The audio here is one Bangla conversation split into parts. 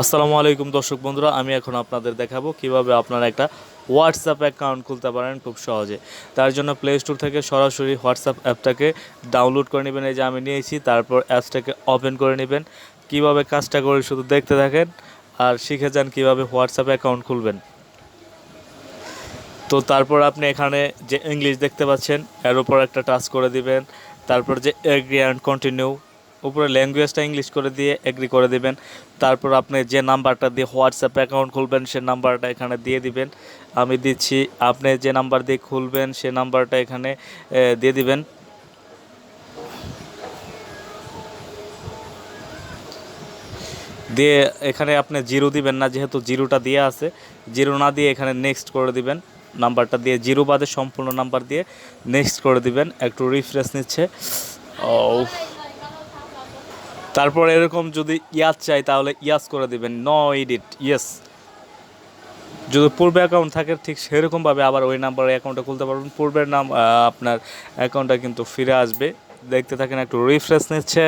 আসসালামু আলাইকুম দর্শক বন্ধুরা, আমি এখন আপনাদের দেখাবো কীভাবে আপনারা একটা হোয়াটসঅ্যাপ অ্যাকাউন্ট খুলতে পারেন খুব সহজে। তার জন্য প্লে স্টোর থেকে সরাসরি হোয়াটসঅ্যাপ অ্যাপটাকে ডাউনলোড করে নেবেন, এই যে আমি নিয়েছি, তারপর অ্যাপসটাকে ওপেন করে নেবেন। কীভাবে কাজটা করে শুধু দেখতে থাকেন আর শিখে যান কীভাবে হোয়াটসঅ্যাপ অ্যাকাউন্ট খুলবেন। তো তারপর আপনি এখানে যে ইংলিশ দেখতে পাচ্ছেন এর উপর একটা টাচ করে দিবেন, তারপর যে এগ্রি অ্যান্ড কন্টিনিউ উপরে ল্যাঙ্গুয়েজটা ইংলিশ করে দিয়ে এগ্রি করে দিবেন। তারপর আপনি যে নাম্বারটা দিয়ে হোয়াটসঅ্যাপ অ্যাকাউন্ট খুলবেন, সে নাম্বারটা এখানে দিয়ে দিবেন। আমি দিচ্ছি, আপনি যে নাম্বার দিয়ে খুলবেন, সে নাম্বারটা এখানে দিয়ে দিবেন। দিয়ে এখানে আপনি জিরো দিবেন না, যেহেতু জিরোটা দিয়ে আছে, জিরো না দিয়ে এখানে নেক্সট করে দিবেন। নাম্বারটা দিয়ে জিরো বাদে সম্পূর্ণ নাম্বার দিয়ে নেক্সট করে দিবেন। একটু রিফ্রেশ নিচ্ছে। ও তারপর এরকম যদি ইয়াস চাই, তাহলে ইয়াস করে দিবেন। নো এডিট ইয়েস যদি পূর্বে অ্যাকাউন্ট থাকে, ঠিক সেরকমভাবে আবার ওই নাম্বারে অ্যাকাউন্টটা খুলতে পারবেন। পূর্বের নাম আপনার অ্যাকাউন্টটা কিন্তু ফিরে আসবে। দেখতে থাকেন, একটু রিফ্রেশ নিচ্ছে।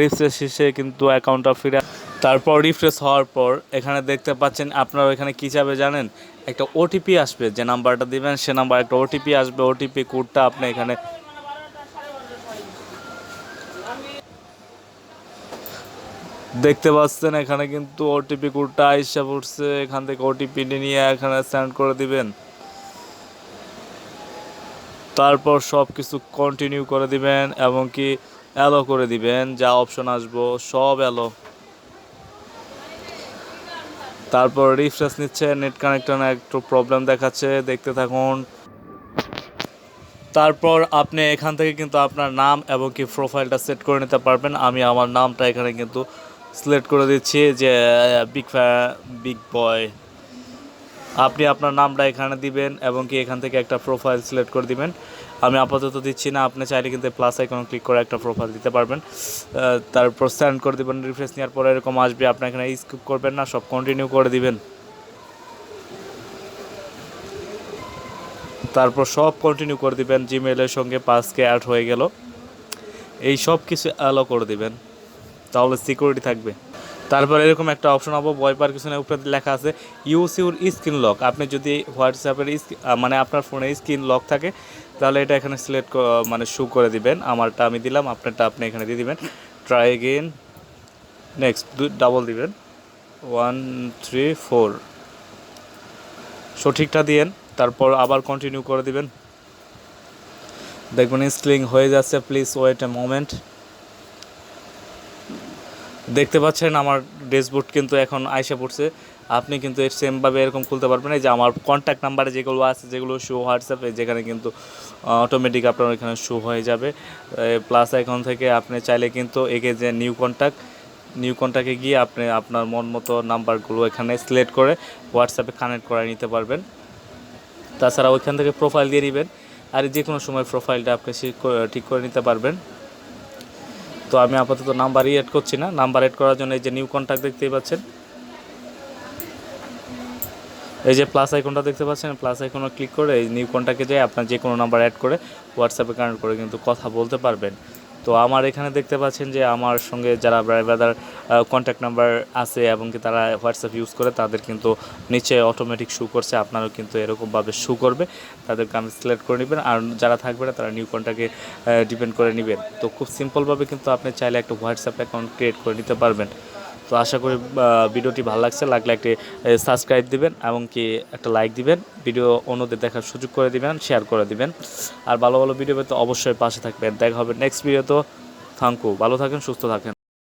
রিফ্রেশ শেষে কিন্তু অ্যাকাউন্টটা ফিরে তারপর রিফ্রেশ হওয়ার পর এখানে দেখতে পাচ্ছেন, আপনারা এখানে কী যাবে জানেন? একটা ওটিপি আসবে। যে নাম্বারটা দিবেন, সে নাম্বার একটা ওটিপি আসবে। ওটিপি কোডটা আপনি এখানে দেখতে পাচ্ছেন, এখানে কিন্তু ওটিপি কোডটা আইসা পড়ছে। এখান থেকে ওটিপি নিয়ে এখানে সেন্ড করে দিবেন। তারপর সব কিছু কন্টিনিউ করে দিবেন এবং কি অ্যালো করে দিবেন। যা অপশন আসব, সব অ্যালো তারপর রিফ্রেশ নিচ্ছে নেট কানেকশন একটু প্রবলেম দেখাচ্ছে, দেখতে থাকুন। তারপর আপনি এখান থেকে কিন্তু আপনার নাম এবং কি প্রোফাইলটা সেট করে নিতে পারবেন। আমি আমার নামটা এখানে কিন্তু সিলেক্ট করে দিচ্ছি যে বিগ বিগ বয় আপনি আপনার নামটা এখানে দিবেন এবং কি এখান থেকে একটা প্রোফাইল সিলেক্ট করে দিবেন। আমি আপাতত দিচ্ছি না, আপনি চাইলে কিন্তু প্লাস আইকন ক্লিক করে একটা প্রোফাইল দিতে পারবেন। তারপর সেন্ড করে দিবেন রিফ্রেশ নেওয়ার পরে এরকম আসবে, আপনি এখানে স্কিপ করবেন না, সব কন্টিনিউ করে দিবেন। তারপর সব কন্টিনিউ করে দিবেন জিমেলের সঙ্গে পাসকে অ্যাড হয়ে গেল। এই সব কিছু অ্যালো করে দিবেন। তাহলে সিকিউরিটি থাকবে। তারপর এরকম একটা অপশন হব বয় পার কিছু উপরে লেখা আছে ইউজ ইউর স্ক্রিন লক আপনি যদি হোয়াটসঅ্যাপের মানে আপনার ফোনে স্ক্রিন লক থাকে, তাহলে এটা এখানে সিলেক্ট মানে শু করে দিবেন। আমারটা আমি দিলাম, আপনারটা আপনি এখানে দিয়ে দিবেন। ট্রাই এগেইন নেক্সট ডাবল দিবেন। ওয়ান থ্রি ফোর সঠিকটা দিয়েন। তারপর আবার কন্টিনিউ করে দিবেন। দেখবেন স্ক্রিন হয়ে যাচ্ছে। প্লিজ ওয়েট এ মোমেন্ট দেখতে পাচ্ছেন আমার ড্যাশবোর্ড কিন্তু এখন আইসা পড়ছে। আপনি কিন্তু এর সেমভাবে এরকম খুলতে পারবেন। এই যে আমার কন্ট্যাক্ট নাম্বারে যেগুলো আছে, যেগুলো শো হোয়াটসঅ্যাপে, যেখানে কিন্তু অটোমেটিক আপনার এখানে শো হয়ে যাবে। প্লাস এখন থেকে আপনি চাইলে কিন্তু এগে যে নিউ কন্ট্যাক্ট নিউ কন্ট্যাক্টে গিয়ে আপনি আপনার মন মতো নাম্বারগুলো এখানে সিলেক্ট করে হোয়াটসঅ্যাপে কানেক্ট করে নিতে পারবেন। তাছাড়া ওইখান থেকে প্রোফাইল দিয়ে নেবেন। আর যে কোনো সময় প্রোফাইলটা আপনি ঠিক করে নিতে পারবেন। তো আমি আপাতত নাম্বারই অ্যাড করছি না। নাম্বার অ্যাড করার জন্য এই যে নিউ কন্ট্যাক্ট দেখতেই পাচ্ছেন। এই যে প্লাস আইকনটা দেখতে পাচ্ছেন প্লাস আইকনে ক্লিক করে এই নিউ কন্ট্যাক্টে যেয়ে আপনার যে কোনো নাম্বার অ্যাড করে হোয়াটসঅ্যাপে কানেক্ট করে কিন্তু কথা বলতে পারবেন। তো আমার এখানে দেখতে পাচ্ছেন যে আমার সঙ্গে যারা ব্রাদার কন্ট্যাক্ট নাম্বার আছে এবং কি তারা হোয়াটসঅ্যাপ ইউজ করে, তাদের কিন্তু নিচে অটোমেটিক শু করছে, আপনারাও কিন্তু এরকমভাবে শু করবে। তাদেরকে আমি সিলেক্ট করে নেবেন আর যারা থাকবে না, তারা নিউ কন্ট্যাক্টে ডিপেন্ড করে নেবেন। তো খুব সিম্পলভাবে কিন্তু আপনি চাইলে একটা হোয়াটসঅ্যাপ অ্যাকাউন্ট ক্রিয়েট করে নিতে পারবেন। তো আশা করি ভিডিওটি ভালো লাগছে, লাগলে একটি সাবস্ক্রাইব দিবেন এবং কি একটা লাইক দিবেন। ভিডিও অন্যদের দেখার সুযোগ করে দিবেন শেয়ার করে দিবেন। আর ভালো ভালো ভিডিও পেতে অবশ্যই পাশে থাকবেন। দেখা হবে নেক্সট ভিডিও তো। থ্যাংক ইউ ভালো থাকেন, সুস্থ থাকেন।